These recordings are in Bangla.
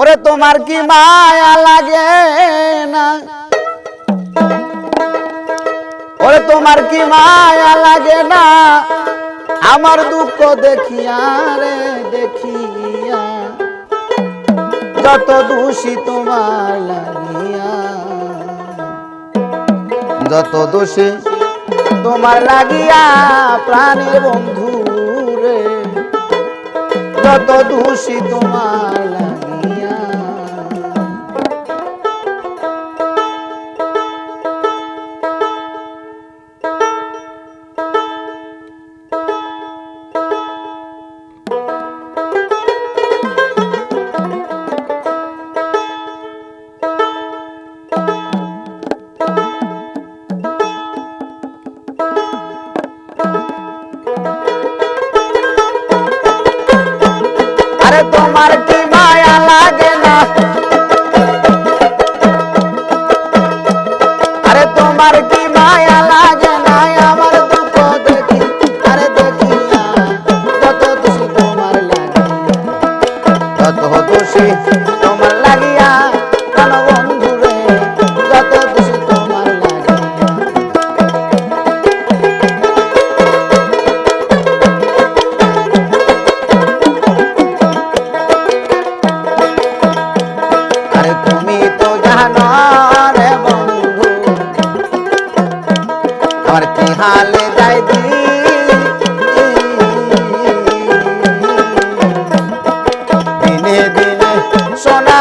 ওরে তোমার কি মায়া লাগে না? ওরে তোমার কি মায়া লাগে না? আমার দুঃখ দেখিয়া রে, দেখিয়া। যত দোষী তোমার লাগিয়া। যত দোষী তোমার লাগিয়া প্রাণী বন্ধু রে, যত দোষী তোমার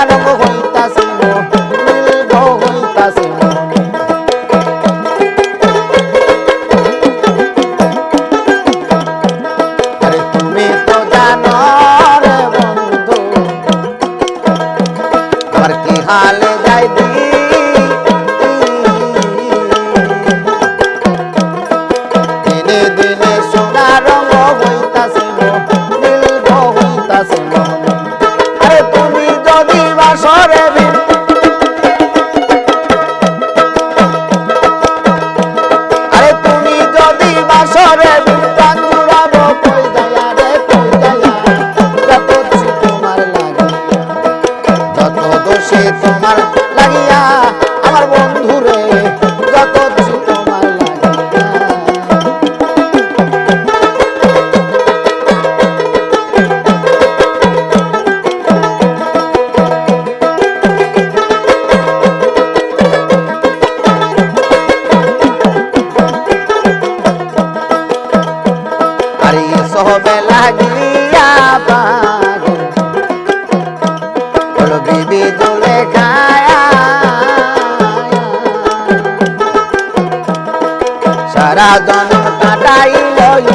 loco সাধন কাটাইল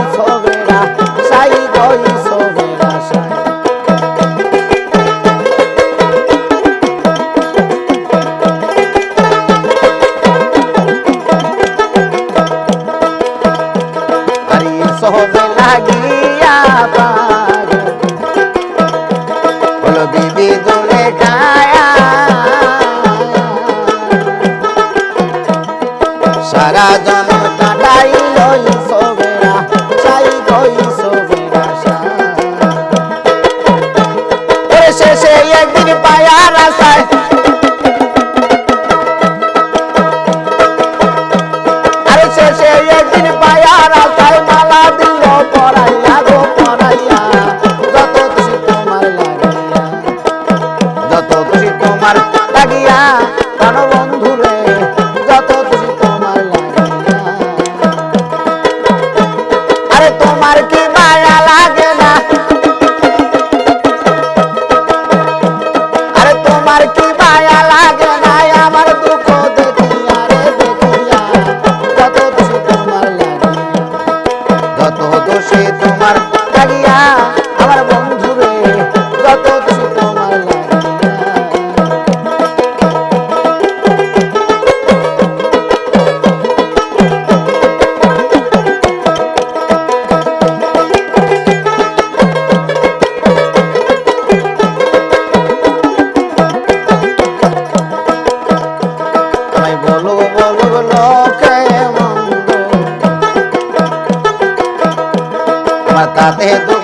তাতে দুঃখ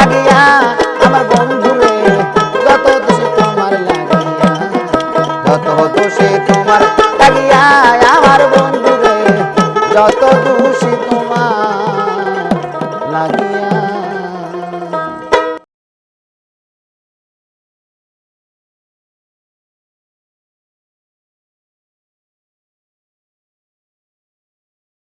লাগিয়া আমার বন্ধুরে, যত দোষে তোমার লাগিয়া, যত দোষে তোমার লাগিয়া আমার বন্ধুরে, যত দোষে তোমার লাগিয়া।